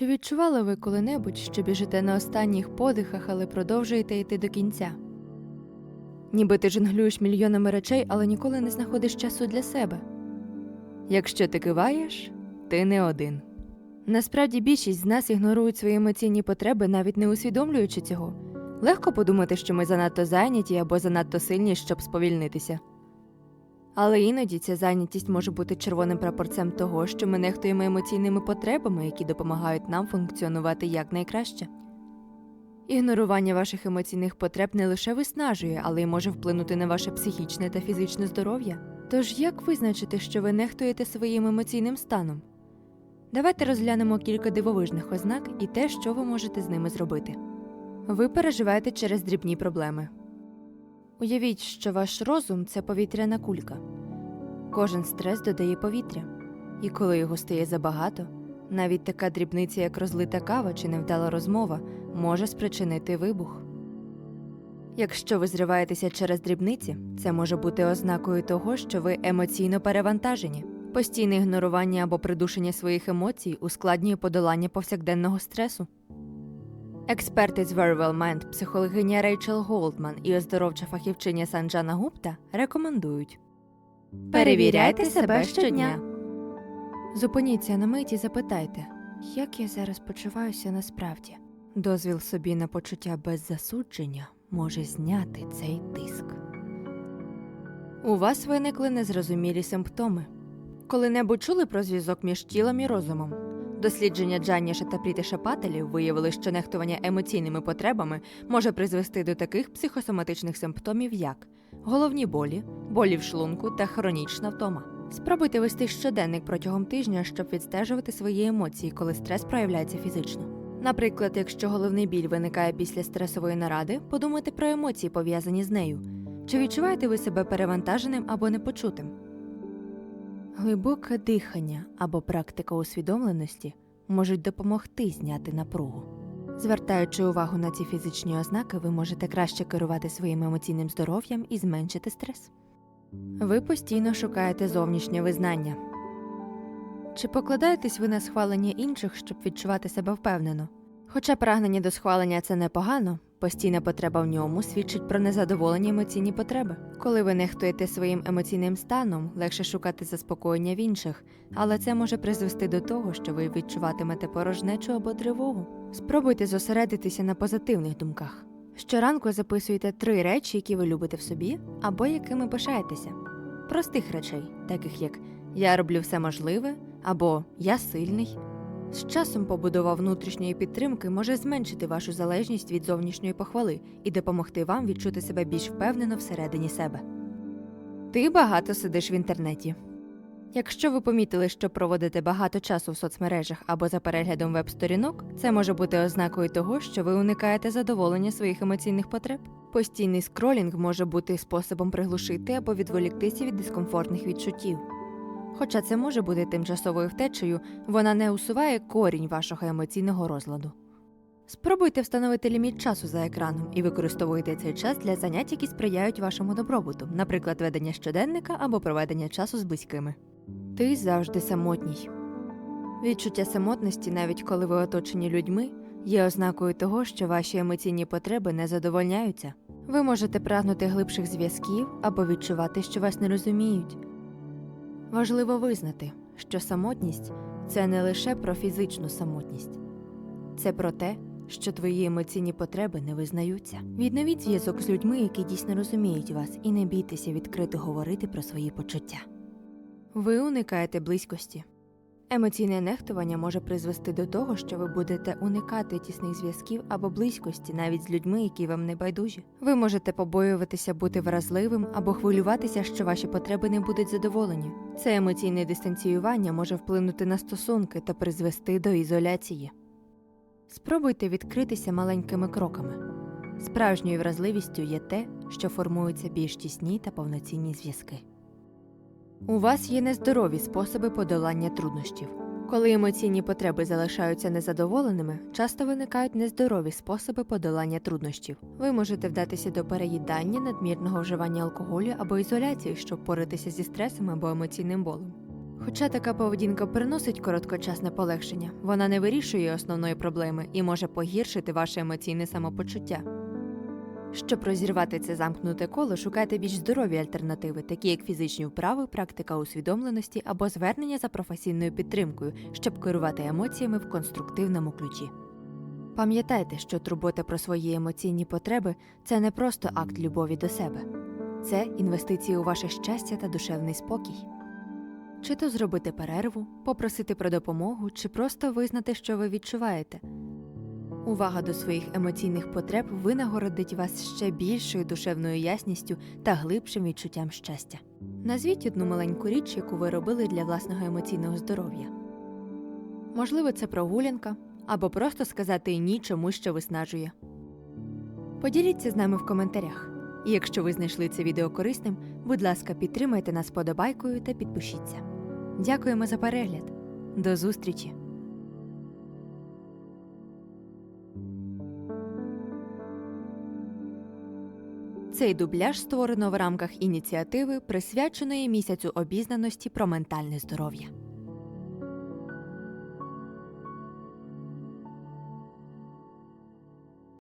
Чи відчували ви коли-небудь, що біжите на останніх подихах, але продовжуєте йти до кінця? Ніби ти жонглюєш мільйонами речей, але ніколи не знаходиш часу для себе. Якщо ти киваєш, ти не один. Насправді більшість з нас ігнорують свої емоційні потреби, навіть не усвідомлюючи цього. Легко подумати, що ми занадто зайняті або занадто сильні, щоб сповільнитися. Але іноді ця зайнятість може бути червоним прапорцем того, що ми нехтуємо емоційними потребами, які допомагають нам функціонувати якнайкраще. Ігнорування ваших емоційних потреб не лише виснажує, але й може вплинути на ваше психічне та фізичне здоров'я. Тож як визначити, що ви нехтуєте своїм емоційним станом? Давайте розглянемо кілька дивовижних ознак і те, що ви можете з ними зробити. Ви переживаєте через дрібні проблеми. Уявіть, що ваш розум це повітряна кулька. Кожен стрес додає повітря, і коли його стає забагато, навіть така дрібниця, як розлита кава чи невдала розмова, може спричинити вибух. Якщо ви зриваєтеся через дрібниці, це може бути ознакою того, що ви емоційно перевантажені. Постійне ігнорування або придушення своїх емоцій ускладнює подолання повсякденного стресу. Експерти з Very Well Mind, психологиня Рейчел Голдман і оздоровча фахівчиня Санджана Гупта рекомендують Перевіряйте себе щодня. Зупиніться на мить і запитайте, як я зараз почуваюся насправді. Дозвіл собі на почуття без засудження може зняти цей тиск. У вас виникли незрозумілі симптоми. Коли-небудь чули про зв'язок між тілом і розумом? Дослідження Джанніша та Прітиша Пателів виявили, що нехтування емоційними потребами може призвести до таких психосоматичних симптомів, як головні болі, болі в шлунку та хронічна втома. Спробуйте вести щоденник протягом тижня, щоб відстежувати свої емоції, коли стрес проявляється фізично. Наприклад, якщо головний біль виникає після стресової наради, подумайте про емоції, пов'язані з нею. Чи відчуваєте ви себе перевантаженим або непочутим? Глибоке дихання або практика усвідомленості можуть допомогти зняти напругу. Звертаючи увагу на ці фізичні ознаки, ви можете краще керувати своїм емоційним здоров'ям і зменшити стрес. Ви постійно шукаєте зовнішнє визнання. Чи покладаєтесь ви на схвалення інших, щоб відчувати себе впевнено? Хоча прагнення до схвалення це непогано, постійна потреба в ньому свідчить про незадоволені емоційні потреби. Коли ви нехтуєте своїм емоційним станом, легше шукати заспокоєння в інших, але це може призвести до того, що ви відчуватимете порожнечу або тривогу. Спробуйте зосередитися на позитивних думках. Щоранку записуйте три речі, які ви любите в собі, або якими пишаєтеся. Простих речей, таких як Я роблю все можливе або Я сильний. З часом побудова внутрішньої підтримки може зменшити вашу залежність від зовнішньої похвали і допомогти вам відчути себе більш впевнено всередині себе. Ти багато сидиш в інтернеті. Якщо ви помітили, що проводите багато часу в соцмережах або за переглядом веб-сторінок, це може бути ознакою того, що ви уникаєте задоволення своїх емоційних потреб. Постійний скролінг може бути способом приглушити або відволіктися від дискомфортних відчуттів. Хоча це може бути тимчасовою втечею, вона не усуває корінь вашого емоційного розладу. Спробуйте встановити ліміт часу за екраном і використовуйте цей час для занять, які сприяють вашому добробуту, наприклад, ведення щоденника або проведення часу з близькими. Ти завжди самотній. Відчуття самотності, навіть коли ви оточені людьми, є ознакою того, що ваші емоційні потреби не задовольняються. Ви можете прагнути глибших зв'язків або відчувати, що вас не розуміють. Важливо визнати, що самотність це не лише про фізичну самотність, це про те, що твої емоційні потреби не визнаються. Відновіть зв'язок з людьми, які дійсно розуміють вас, і не бійтеся відкрито говорити про свої почуття. Ви уникаєте близькості. Емоційне нехтування може призвести до того, що ви будете уникати тісних зв'язків або близькості навіть з людьми, які вам не байдужі. Ви можете побоюватися бути вразливим або хвилюватися, що ваші потреби не будуть задоволені. Це емоційне дистанціювання може вплинути на стосунки та призвести до ізоляції. Спробуйте відкритися маленькими кроками. Справжньою вразливістю є те, що формуються більш тісні та повноцінні зв'язки. У вас є нездорові способи подолання труднощів. Коли емоційні потреби залишаються незадоволеними, часто виникають нездорові способи подолання труднощів. Ви можете вдатися до переїдання, надмірного вживання алкоголю або ізоляції, щоб боротися зі стресом або емоційним болем. Хоча така поведінка приносить короткочасне полегшення, вона не вирішує основної проблеми і може погіршити ваше емоційне самопочуття. Щоб розірвати це замкнуте коло, шукайте більш здорові альтернативи, такі як фізичні вправи, практика усвідомленості або звернення за професійною підтримкою, щоб керувати емоціями в конструктивному ключі. Пам'ятайте, що турбота про свої емоційні потреби це не просто акт любові до себе, це інвестиції у ваше щастя та душевний спокій. Чи то зробити перерву, попросити про допомогу, чи просто визнати, що ви відчуваєте. Увага до своїх емоційних потреб винагородить вас ще більшою душевною ясністю та глибшим відчуттям щастя. Назвіть одну маленьку річ, яку ви робили для власного емоційного здоров'я. Можливо, це прогулянка або просто сказати ні чомусь, що виснажує. Поділіться з нами в коментарях. І якщо ви знайшли це відео корисним, будь ласка, підтримайте нас подобайкою та підпишіться. Дякуємо за перегляд. До зустрічі! Цей дубляж створено в рамках ініціативи, присвяченої місяцю обізнаності про ментальне здоров'я.